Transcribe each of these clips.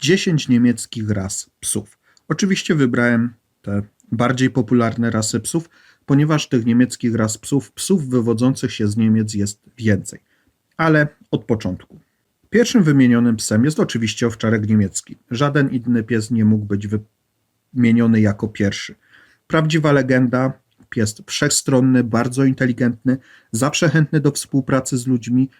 10 niemieckich ras psów. Oczywiście wybrałem te bardziej popularne rasy psów, ponieważ tych niemieckich ras psów, psów wywodzących się z Niemiec jest więcej. Ale od początku. Pierwszym wymienionym psem jest oczywiście owczarek niemiecki. Żaden inny pies nie mógł być wymieniony jako pierwszy. Prawdziwa legenda, pies wszechstronny, bardzo inteligentny, zawsze chętny do współpracy z ludźmi,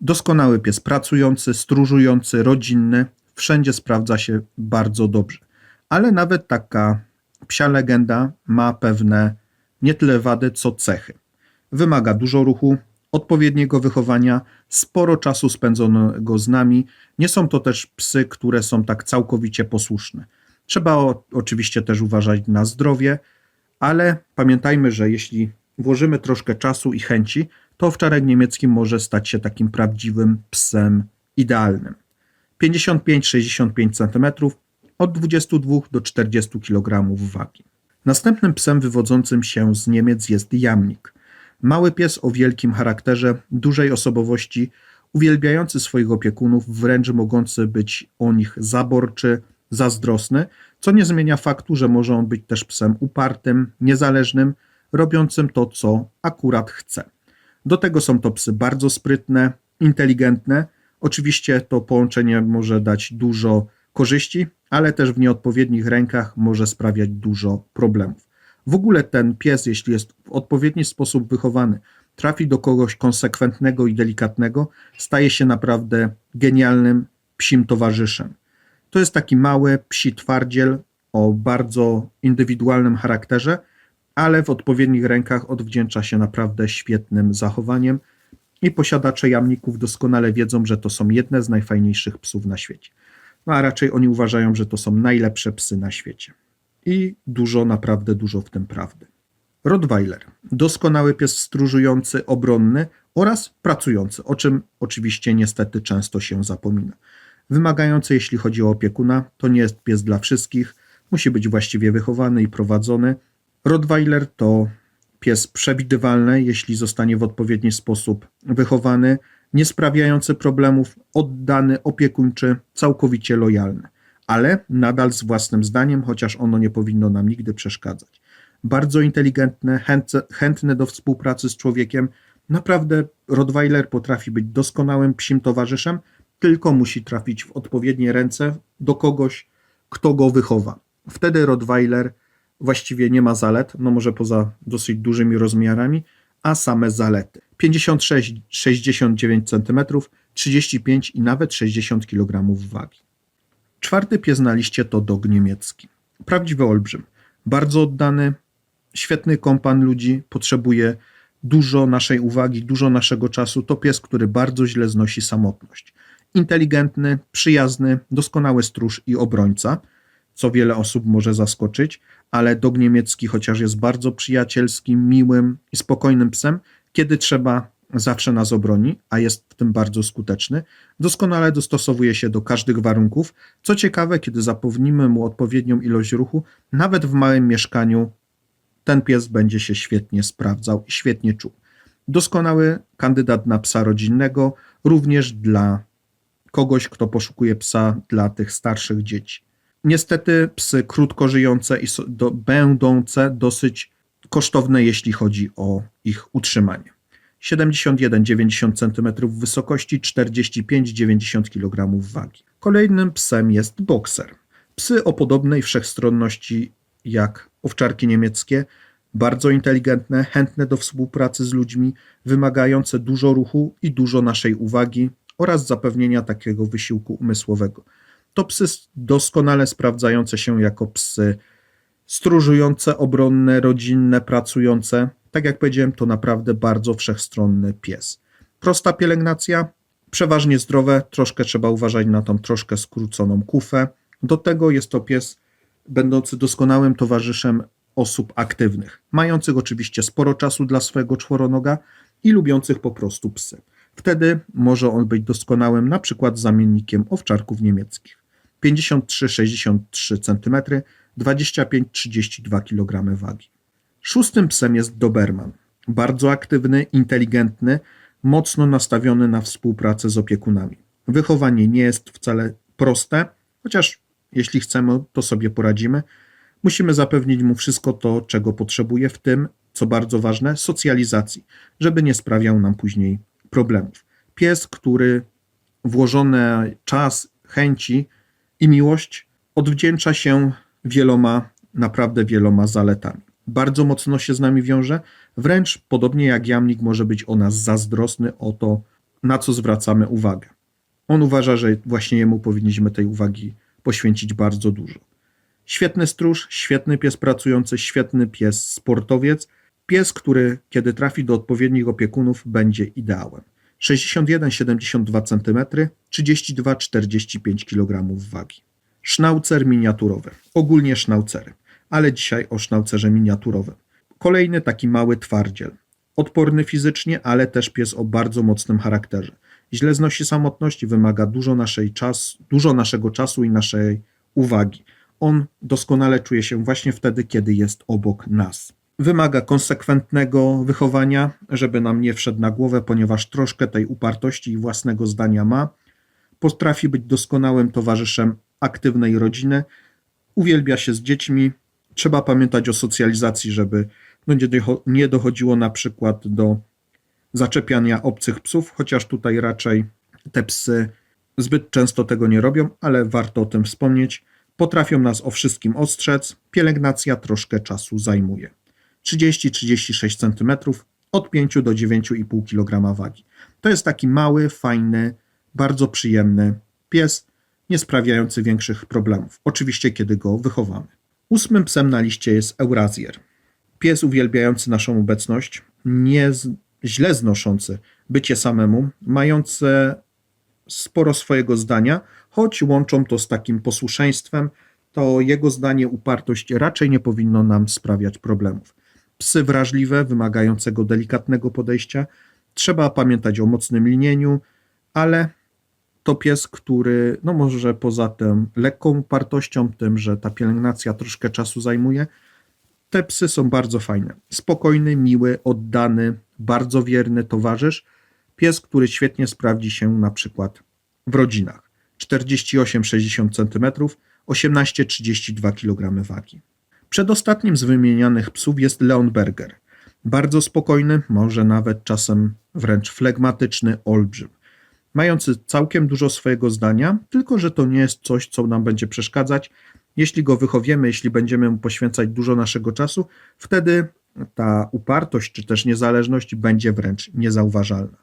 doskonały pies pracujący, stróżujący, rodzinny, wszędzie sprawdza się bardzo dobrze. Ale nawet taka psia legenda ma pewne nie tyle wady, co cechy. Wymaga dużo ruchu, odpowiedniego wychowania, sporo czasu spędzonego z nami. Nie są to też psy, które są tak całkowicie posłuszne. Trzeba o, oczywiście też uważać na zdrowie, ale pamiętajmy, że jeśli włożymy troszkę czasu i chęci, to owczarek niemiecki może stać się takim prawdziwym psem idealnym. 55-65 cm, od 22 do 40 kg wagi. Następnym psem wywodzącym się z Niemiec jest jamnik. Mały pies o wielkim charakterze, dużej osobowości, uwielbiający swoich opiekunów, wręcz mogący być o nich zaborczy, zazdrosny, co nie zmienia faktu, że może on być też psem upartym, niezależnym, robiącym to, co akurat chce. Do tego są to psy bardzo sprytne, inteligentne. Oczywiście to połączenie może dać dużo korzyści, ale też w nieodpowiednich rękach może sprawiać dużo problemów. W ogóle ten pies, jeśli jest w odpowiedni sposób wychowany, trafi do kogoś konsekwentnego i delikatnego, staje się naprawdę genialnym psim towarzyszem. To jest taki mały psi twardziel o bardzo indywidualnym charakterze, ale w odpowiednich rękach odwdzięcza się naprawdę świetnym zachowaniem i posiadacze jamników doskonale wiedzą, że to są jedne z najfajniejszych psów na świecie. No a raczej oni uważają, że to są najlepsze psy na świecie. I dużo, naprawdę dużo w tym prawdy. Rottweiler. Doskonały pies stróżujący, obronny oraz pracujący, o czym oczywiście niestety często się zapomina. Wymagający, jeśli chodzi o opiekuna, to nie jest pies dla wszystkich, musi być właściwie wychowany i prowadzony. Rottweiler to pies przewidywalny, jeśli zostanie w odpowiedni sposób wychowany, nie sprawiający problemów, oddany, opiekuńczy, całkowicie lojalny, ale nadal z własnym zdaniem, chociaż ono nie powinno nam nigdy przeszkadzać. Bardzo inteligentne, chętne do współpracy z człowiekiem. Naprawdę Rottweiler potrafi być doskonałym psim towarzyszem, tylko musi trafić w odpowiednie ręce do kogoś, kto go wychowa. Wtedy Rottweiler właściwie nie ma zalet, no może poza dosyć dużymi rozmiarami, a same zalety. 56-69 cm, 35 i nawet 60 kg wagi. Czwarty pies na liście to dog niemiecki. Prawdziwy olbrzym. Bardzo oddany, świetny kompan ludzi, potrzebuje dużo naszej uwagi, dużo naszego czasu. To pies, który bardzo źle znosi samotność. Inteligentny, przyjazny, doskonały stróż i obrońca, co wiele osób może zaskoczyć, ale dog niemiecki, chociaż jest bardzo przyjacielskim, miłym i spokojnym psem, kiedy trzeba, zawsze nas obroni, a jest w tym bardzo skuteczny. Doskonale dostosowuje się do każdych warunków. Co ciekawe, kiedy zapewnimy mu odpowiednią ilość ruchu, nawet w małym mieszkaniu ten pies będzie się świetnie sprawdzał i świetnie czuł. Doskonały kandydat na psa rodzinnego, również dla kogoś, kto poszukuje psa dla tych starszych dzieci. Niestety psy krótko żyjące i do, będące dosyć kosztowne, jeśli chodzi o ich utrzymanie. 71-90 cm wysokości, 45-90 kg wagi. Kolejnym psem jest bokser. Psy o podobnej wszechstronności jak owczarki niemieckie, bardzo inteligentne, chętne do współpracy z ludźmi, wymagające dużo ruchu i dużo naszej uwagi oraz zapewnienia takiego wysiłku umysłowego. To psy doskonale sprawdzające się jako psy stróżujące, obronne, rodzinne, pracujące. Tak jak powiedziałem, to naprawdę bardzo wszechstronny pies. Prosta pielęgnacja, przeważnie zdrowe, troszkę trzeba uważać na tą troszkę skróconą kufę. Do tego jest to pies będący doskonałym towarzyszem osób aktywnych, mających oczywiście sporo czasu dla swojego czworonoga i lubiących po prostu psy. Wtedy może on być doskonałym na przykład zamiennikiem owczarków niemieckich. 53-63 cm, 25-32 kg wagi. Szóstym psem jest Doberman. Bardzo aktywny, inteligentny, mocno nastawiony na współpracę z opiekunami. Wychowanie nie jest wcale proste, chociaż jeśli chcemy, to sobie poradzimy. Musimy zapewnić mu wszystko to, czego potrzebuje, w tym, co bardzo ważne, socjalizacji, żeby nie sprawiał nam później problemów. Pies, który włożony czas, chęci i miłość odwdzięcza się wieloma, naprawdę wieloma zaletami. Bardzo mocno się z nami wiąże, wręcz podobnie jak jamnik może być o nas zazdrosny o to, na co zwracamy uwagę. On uważa, że właśnie jemu powinniśmy tej uwagi poświęcić bardzo dużo. Świetny stróż, świetny pies pracujący, świetny pies sportowiec, pies, który kiedy trafi do odpowiednich opiekunów będzie ideałem. 61-72 cm, 32-45 kg wagi. Sznaucer miniaturowy, ogólnie sznaucery, ale dzisiaj o sznaucerze miniaturowym. Kolejny taki mały twardziel. Odporny fizycznie, ale też pies o bardzo mocnym charakterze. Źle znosi samotność wymaga dużo, naszej czas, dużo naszego czasu i naszej uwagi. On doskonale czuje się właśnie wtedy, kiedy jest obok nas. Wymaga konsekwentnego wychowania, żeby nam nie wszedł na głowę, ponieważ troszkę tej upartości i własnego zdania ma. Potrafi być doskonałym towarzyszem aktywnej rodziny, uwielbia się z dziećmi. Trzeba pamiętać o socjalizacji, żeby no nie docho- nie dochodziło na przykład do zaczepiania obcych psów, chociaż tutaj raczej te psy zbyt często tego nie robią, ale warto o tym wspomnieć. Potrafią nas o wszystkim ostrzec, pielęgnacja troszkę czasu zajmuje. 30-36 cm, od 5 do 9,5 kg wagi. To jest taki mały, fajny, bardzo przyjemny pies, nie sprawiający większych problemów. Oczywiście, kiedy go wychowamy. Ósmym psem na liście jest Eurasier. Pies uwielbiający naszą obecność, nie źle znoszący bycie samemu, mający sporo swojego zdania, choć łączą to z takim posłuszeństwem, to jego zdanie, upartość raczej nie powinno nam sprawiać problemów. Psy wrażliwe, wymagającego delikatnego podejścia, trzeba pamiętać o mocnym linieniu, ale to pies, który, no może poza tym lekką upartością, tym, że ta pielęgnacja troszkę czasu zajmuje, te psy są bardzo fajne. Spokojny, miły, oddany, bardzo wierny towarzysz. Pies, który świetnie sprawdzi się na przykład w rodzinach. 48-60 cm, 18-32 kg wagi. Przedostatnim z wymienianych psów jest Leonberger. Bardzo spokojny, może nawet czasem wręcz flegmatyczny olbrzym. Mający całkiem dużo swojego zdania, tylko że to nie jest coś, co nam będzie przeszkadzać. Jeśli go wychowiemy, jeśli będziemy mu poświęcać dużo naszego czasu, wtedy ta upartość czy też niezależność będzie wręcz niezauważalna.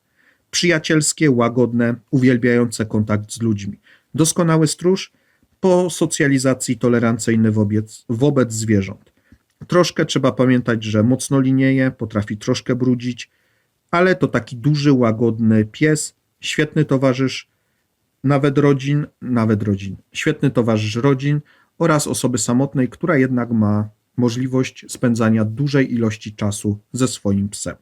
Przyjacielskie, łagodne, uwielbiające kontakt z ludźmi. Doskonały stróż, po socjalizacji tolerancyjny wobec, wobec zwierząt. Troszkę trzeba pamiętać, że mocno linieje, potrafi troszkę brudzić, ale to taki duży, łagodny pies, świetny towarzysz nawet rodzin, nawet rodzin, świetny towarzysz rodzin oraz osoby samotnej, która jednak ma możliwość spędzania dużej ilości czasu ze swoim psem.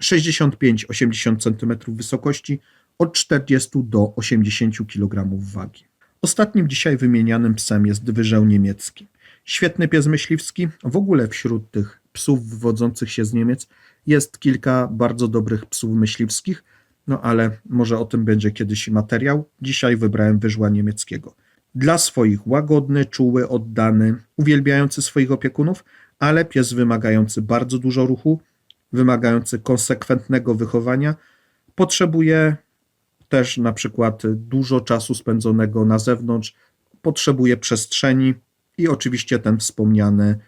65-80 cm wysokości, od 40 do 80 kg wagi. Ostatnim dzisiaj wymienianym psem jest wyżeł niemiecki. Świetny pies myśliwski. W ogóle wśród tych psów wywodzących się z Niemiec jest kilka bardzo dobrych psów myśliwskich, no ale może o tym będzie kiedyś materiał. Dzisiaj wybrałem wyżła niemieckiego. Dla swoich łagodny, czuły, oddany, uwielbiający swoich opiekunów, ale pies wymagający bardzo dużo ruchu, wymagający konsekwentnego wychowania, potrzebuje też na przykład dużo czasu spędzonego na zewnątrz, potrzebuje przestrzeni i oczywiście ten wspomniany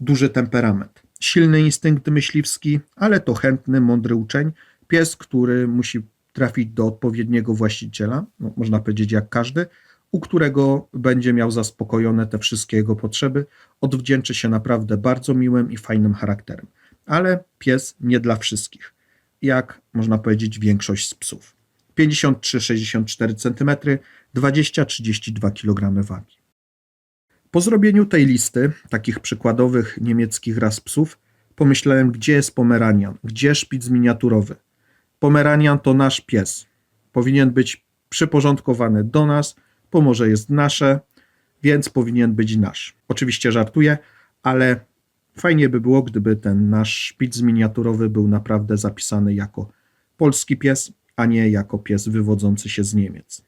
duży temperament. Silny instynkt myśliwski, ale to chętny, mądry uczeń, pies, który musi trafić do odpowiedniego właściciela, no, można powiedzieć jak każdy, u którego będzie miał zaspokojone te wszystkie jego potrzeby, odwdzięczy się naprawdę bardzo miłym i fajnym charakterem. Ale pies nie dla wszystkich, jak można powiedzieć większość z psów. 53-64 cm, 20-32 kg wagi. Po zrobieniu tej listy takich przykładowych niemieckich ras psów, pomyślałem, gdzie jest Pomeranian, gdzie szpic miniaturowy. Pomeranian to nasz pies. Powinien być przyporządkowany do nas, pomorze jest nasze, więc powinien być nasz. Oczywiście żartuję, ale fajnie by było, gdyby ten nasz szpic miniaturowy był naprawdę zapisany jako polski pies, a nie jako pies wywodzący się z Niemiec.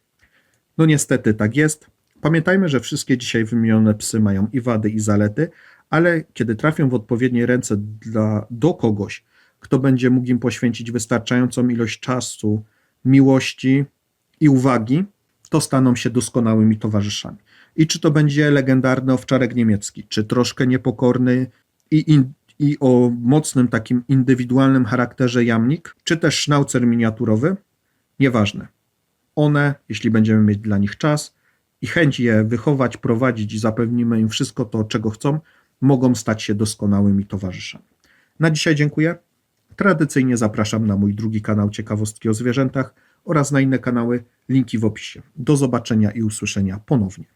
No niestety tak jest, Pamiętajmy, że wszystkie dzisiaj wymienione psy mają i wady, i zalety, ale kiedy trafią w odpowiednie ręce dla, do kogoś, kto będzie mógł im poświęcić wystarczającą ilość czasu, miłości i uwagi, to staną się doskonałymi towarzyszami. I czy to będzie legendarny owczarek niemiecki, czy troszkę niepokorny i, in, i o mocnym takim indywidualnym charakterze jamnik, czy też sznaucer miniaturowy, nieważne. One, jeśli będziemy mieć dla nich czas i chęć je wychować, prowadzić i zapewnimy im wszystko to, czego chcą, mogą stać się doskonałymi towarzyszami. Na dzisiaj dziękuję. Tradycyjnie zapraszam na mój drugi kanał Ciekawostki o zwierzętach oraz na inne kanały, linki w opisie. Do zobaczenia i usłyszenia ponownie.